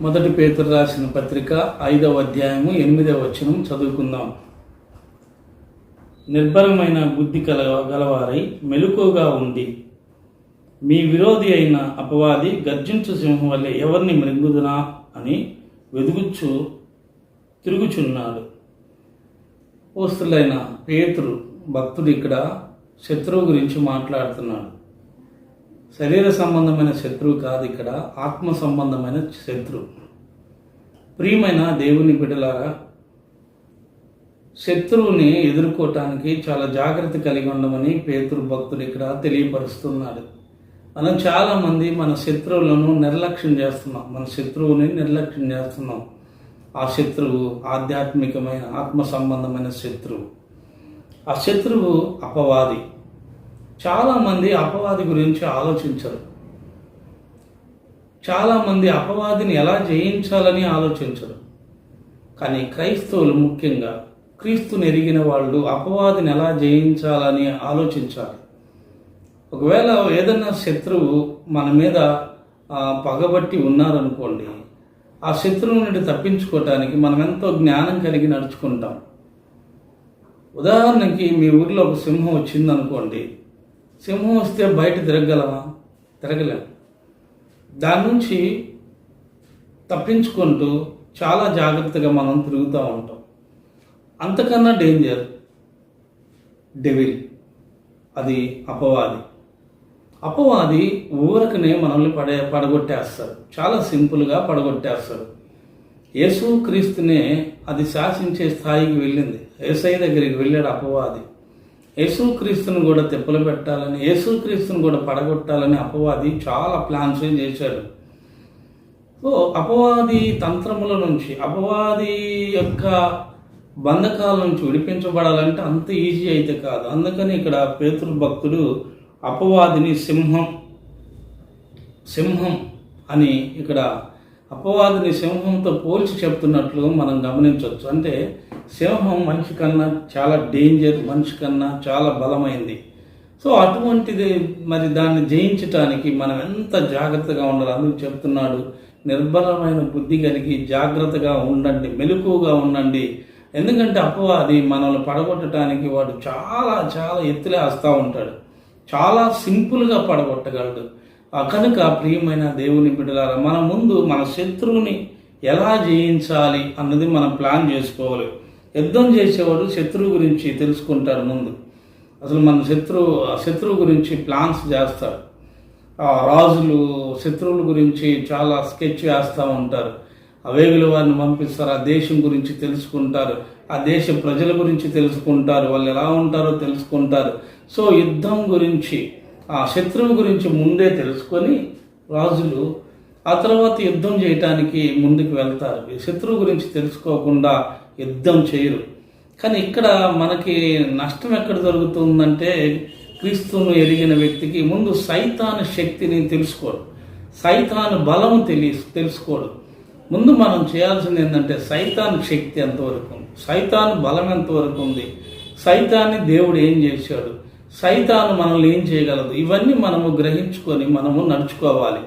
మొదటి పేతురు రాసిన పత్రిక ఐదవ అధ్యాయము ఎనిమిదవ వచనం చదువుకుందాం. నిర్భరమైన బుద్ధి కల గలవారై మెలుకుగా ఉండి మీ విరోధి అయిన అపవాది గర్జించు సింహం వల్ల ఎవరిని మృంగుదునా అని వెదుగుచ్చు తిరుగుచున్నాడు. పోస్తులైన పేతురు భక్తుడు ఇక్కడ శత్రువు గురించి మాట్లాడుతున్నాడు. శరీర సంబంధమైన శత్రువు కాదు ఇక్కడ ఆత్మ సంబంధమైన శత్రువు. ప్రియమైన దేవుని బిడ్డలారా శత్రువుని ఎదుర్కోవటానికి చాలా జాగ్రత్త కలిగి ఉండమని పేతురు భక్తుడు ఇక్కడ తెలియపరుస్తున్నాడు మనం చాలామంది మన శత్రువులను నిర్లక్ష్యం చేస్తున్నాం. మన శత్రువుని నిర్లక్ష్యం చేస్తున్నాం. ఆ శత్రువు ఆధ్యాత్మికమైన ఆత్మ సంబంధమైన శత్రువు. ఆ శత్రువు అపవాది. చాలామంది అపవాది గురించి ఆలోచించరు. చాలామంది అపవాదిని ఎలా జయించాలని ఆలోచించరు. కానీ క్రైస్తవులు ముఖ్యంగా క్రీస్తుని ఎరిగిన వాళ్ళు అపవాదిని ఎలా జయించాలని ఆలోచించాలి ఒకవేళ ఏదైనా శత్రువు మన మీద పగబట్టి ఉన్నారనుకోండి ఆ శత్రువు నుండి తప్పించుకోవటానికి మనం ఎంతో జ్ఞానం కలిగి నడుచుకుంటాం. ఉదాహరణకి మీ ఊర్లో ఒక సింహం వచ్చిందనుకోండి సింహం వస్తే బయట తిరగలమా తిరగలేం. దాని నుంచి తప్పించుకుంటూ చాలా జాగ్రత్తగా మనం తిరుగుతూ ఉంటాం. అంతకన్నా డేంజర్ డెవిల్. అది అపవాది. అపవాది ఊరకనే మనల్ని పడే పడగొట్టేస్తారు. చాలా సింపుల్గా పడగొట్టేస్తారు. యేసు క్రీస్తునే అది శాసించే స్థాయికి వెళ్ళింది. ఏసై దగ్గరికి వెళ్ళాడు అపవాది. యేసుక్రీస్తుని కూడా తెప్పలు పెట్టాలని యేసుక్రీస్తుని కూడా పడగొట్టాలని అపవాది చాలా ప్లాన్స్ చేశాడు. సో అపవాది తంత్రముల నుంచి అపవాది యొక్క బంధకాల నుంచి విడిపించబడాలంటే అంత ఈజీ అయితే కాదు. అందుకని ఇక్కడ పేతురు భక్తుడు అపవాదిని సింహం సింహం అని ఇక్కడ అపవాదిని సింహంతో పోల్చి చెప్తున్నట్లు మనం గమనించవచ్చు. అంటే సింహం మనిషి కన్నా చాలా డేంజర్ మనిషి కన్నా చాలా బలమైంది. సో అటువంటిది మరి దాన్ని జయించటానికి మనం ఎంత జాగ్రత్తగా ఉండాలి? అందుకు చెప్తున్నాడు నిర్బలమైన బుద్ధి కలిగి జాగ్రత్తగా ఉండండి మెలకువగా ఉండండి. ఎందుకంటే అపవాది మనల్ని పడగొట్టడానికి వాడు చాలా చాలా ఎత్తులే వస్తూ ఉంటాడు. చాలా సింపుల్గా పడగొట్టగలడు. ఆ కనుక ప్రియమైన దేవుని బిడ్డలారా మన ముందు మన శత్రువుని ఎలా జయించాలి అన్నది మనం ప్లాన్ చేసుకోవాలి. యుద్ధం చేసేవాడు శత్రువు గురించి తెలుసుకుంటారు ముందు. అసలు మన శత్రువు ఆ శత్రువు గురించి ప్లాన్స్ చేస్తారు. ఆ రాజులు శత్రువుల గురించి చాలా స్కెచ్ వేస్తూ ఉంటారు. అవేగుల వారిని పంపిస్తారు ఆ దేశం గురించి తెలుసుకుంటారు ఆ దేశ ప్రజల గురించి తెలుసుకుంటారు వాళ్ళు ఎలా ఉంటారో తెలుసుకుంటారు. సో యుద్ధం గురించి ఆ శత్రువు గురించి ముందే తెలుసుకొని రాజులు ఆ తర్వాత యుద్ధం చేయటానికి ముందుకు వెళ్తారు. శత్రువు గురించి తెలుసుకోకుండా యుద్ధం చేయరు. కానీ ఇక్కడ మనకి నష్టం ఎక్కడ జరుగుతుందంటే క్రీస్తును ఎరిగిన వ్యక్తికి ముందు సైతాను శక్తిని తెలుసుకోడు సైతాను బలము తెలియ తెలుసుకోడు ముందు మనం చేయాల్సింది ఏంటంటే సైతాను శక్తి ఎంతవరకు ఉంది? సైతాను బలం ఎంతవరకు ఉంది? సైతాన్ని దేవుడు ఏం చేశాడు? సైతాను మనల్ని ఏం చేయగలదు? ఇవన్నీ మనము గ్రహించుకొని మనము నడుచుకోవాలి.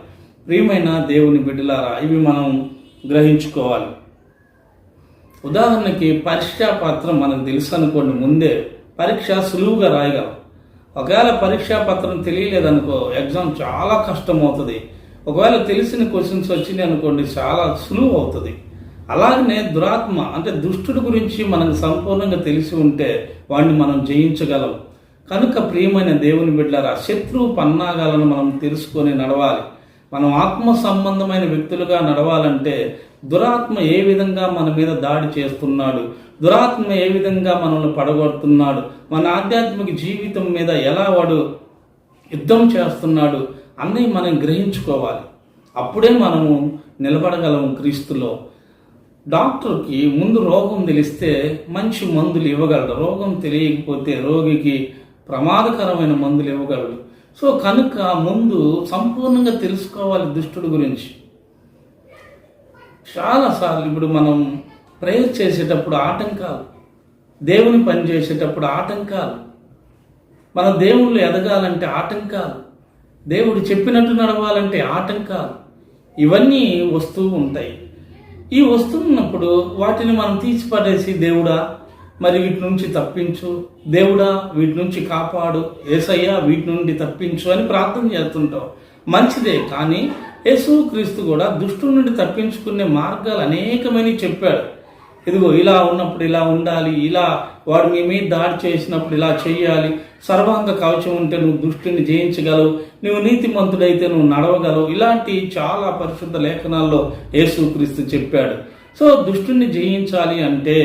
ప్రియమైన దేవుని బిడ్డలారా ఇవి మనం గ్రహించుకోవాలి. ఉదాహరణకి పరీక్షా పత్రం మనకు తెలుసు అనుకోండి ముందే పరీక్ష సులువుగా రాయగలం. ఒకవేళ పరీక్షా పత్రం తెలియలేదనుకో ఎగ్జామ్ చాలా కష్టం అవుతుంది ఒకవేళ తెలిసిన క్వశ్చన్స్ వచ్చినాయి అనుకోండి చాలా సులువు అవుతుంది. అలాగనే దురాత్మ అంటే దుష్టుడి గురించి మనకు సంపూర్ణంగా తెలిసి ఉంటే వాడిని మనం జయించగలం. కనుక ప్రియమైన దేవుని బిడ్డలారా శత్రువు పన్నాగాలను మనం తెలుసుకొని నడవాలి. మనం ఆత్మ సంబంధమైన వ్యక్తులుగా నడవాలంటే దురాత్మ ఏ విధంగా మన మీద దాడి చేస్తున్నాడు? దురాత్మ ఏ విధంగా మనల్ని పడగొడుతున్నాడు? మన ఆధ్యాత్మిక జీవితం మీద ఎలా వాడు యుద్ధం చేస్తున్నాడు అన్నీ మనం గ్రహించుకోవాలి. అప్పుడే మనము నిలబడగలము క్రీస్తులో. డాక్టర్కి ముందు రోగం తెలిస్తే మంచి మందులు ఇవ్వగలడు. రోగం తెలియకపోతే రోగికి ప్రమాదకరమైన మందులు ఇవ్వగలడు. సో కనుక ముందు సంపూర్ణంగా తెలుసుకోవాలి దుష్టుడు గురించి. చాలాసార్లు ఇప్పుడు మనం ప్రేయర్ చేసేటప్పుడు ఆటంకాలు దేవుని పని చేసేటప్పుడు ఆటంకాలు మన దేవుళ్ళు ఎదగాలంటే ఆటంకాలు దేవుడు చెప్పినట్టు నడవాలంటే ఆటంకాలు ఇవన్నీ వస్తూ ఉంటాయి. ఈ వస్తున్నప్పుడు వాటిని మనం తీసిపడేసి దేవుడా మరి వీటి నుంచి తప్పించు దేవుడా వీటి నుంచి కాపాడు ఏసయ్యా వీటి నుండి తప్పించు అని ప్రార్థన చేస్తుంటాం. మంచిదే కానీ యేసుక్రీస్తు కూడా దుష్టు నుండి తప్పించుకునే మార్గాలు అనేకమని చెప్పాడు. ఇదిగో ఇలా ఉన్నప్పుడు ఇలా ఉండాలి ఇలా వాడు మీ మీద దాడి చేసినప్పుడు ఇలా చేయాలి సర్వాంగ కవచం ఉంటే నువ్వు దుష్టిని జయించగలవు నువ్వు నీతిమంతుడైతే నువ్వు నడవగలవు. ఇలాంటి చాలా పరిశుద్ధ లేఖనాల్లో యేసుక్రీస్తు చెప్పాడు. సో దుష్టుని జయించాలి అంటే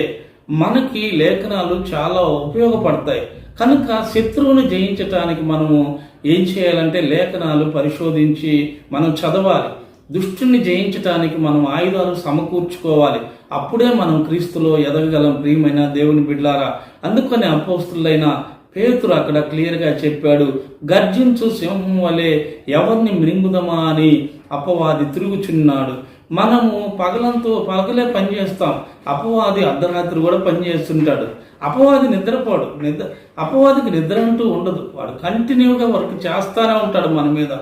మనకి లేఖనాలు చాలా ఉపయోగపడతాయి. కనుక శత్రువును జయించటానికి మనము ఏం చేయాలంటే లేఖనాలు పరిశోధించి మనం చదవాలి. దుష్టుని జయించటానికి మనం ఆయుధాలు సమకూర్చుకోవాలి. అప్పుడే మనం క్రీస్తులో ఎదగగలం ప్రియమైన దేవుని బిడ్లారా. అందుకని అపోస్తులైన పేతురు అక్కడ క్లియర్గా చెప్పాడు గర్జించు సింహం వలె ఎవరిని మృంగుదమా అని అపవాది తిరుగుచున్నాడు. మనము పగలంతో పగలే పనిచేస్తాం అపవాది అర్ధరాత్రి కూడా పనిచేస్తుంటాడు అపవాది నిద్రపోడు. నిద్ర అపవాదికి నిద్ర అంటూ ఉండదు. వాడు కంటిన్యూగా వర్క్ చేస్తానే ఉంటాడు మన మీద.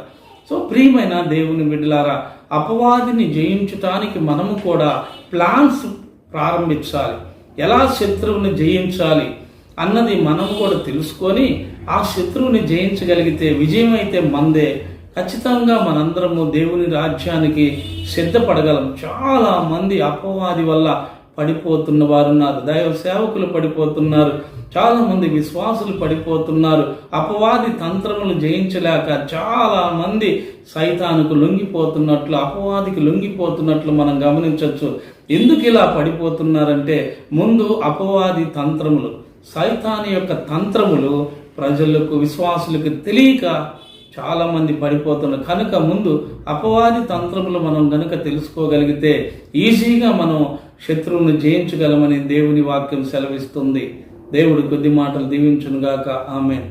సో ప్రియమైన దేవుని బిడ్డలారా అపవాదిని జయించటానికి మనము కూడా ప్లాన్స్ ప్రారంభించాలి. ఎలా శత్రువుని జయించాలి అన్నది మనం కూడా తెలుసుకొని ఆ శత్రువుని జయించగలిగితే విజయం అయితే మందే ఖచ్చితంగా మనందరము దేవుని రాజ్యానికి సిద్ధపడగలం. చాలా మంది అపవాది వల్ల పడిపోతున్న వారు ఉన్నారు దైవ సేవకులు పడిపోతున్నారు. చాలా మంది విశ్వాసులు పడిపోతున్నారు. అపవాది తంత్రములు జయించలేక చాలా మంది సైతానికి లొంగిపోతున్నట్లు అపవాదికి లొంగిపోతున్నట్లు మనం గమనించవచ్చు ఎందుకు ఇలా పడిపోతున్నారంటే ముందు అపవాది తంత్రములు సైతాని యొక్క తంత్రములు ప్రజలకు విశ్వాసులకు తెలియక చాలామంది పడిపోతున్నారు కనుక ముందు అపవాది తంత్రములు మనం కనుక తెలుసుకోగలిగితే ఈజీగా మనం శత్రువును జయించగలమని దేవుని వాక్యం సెలవిస్తుంది. దేవుడు కొద్ది మాటలు దీవించునుగాక. ఆమె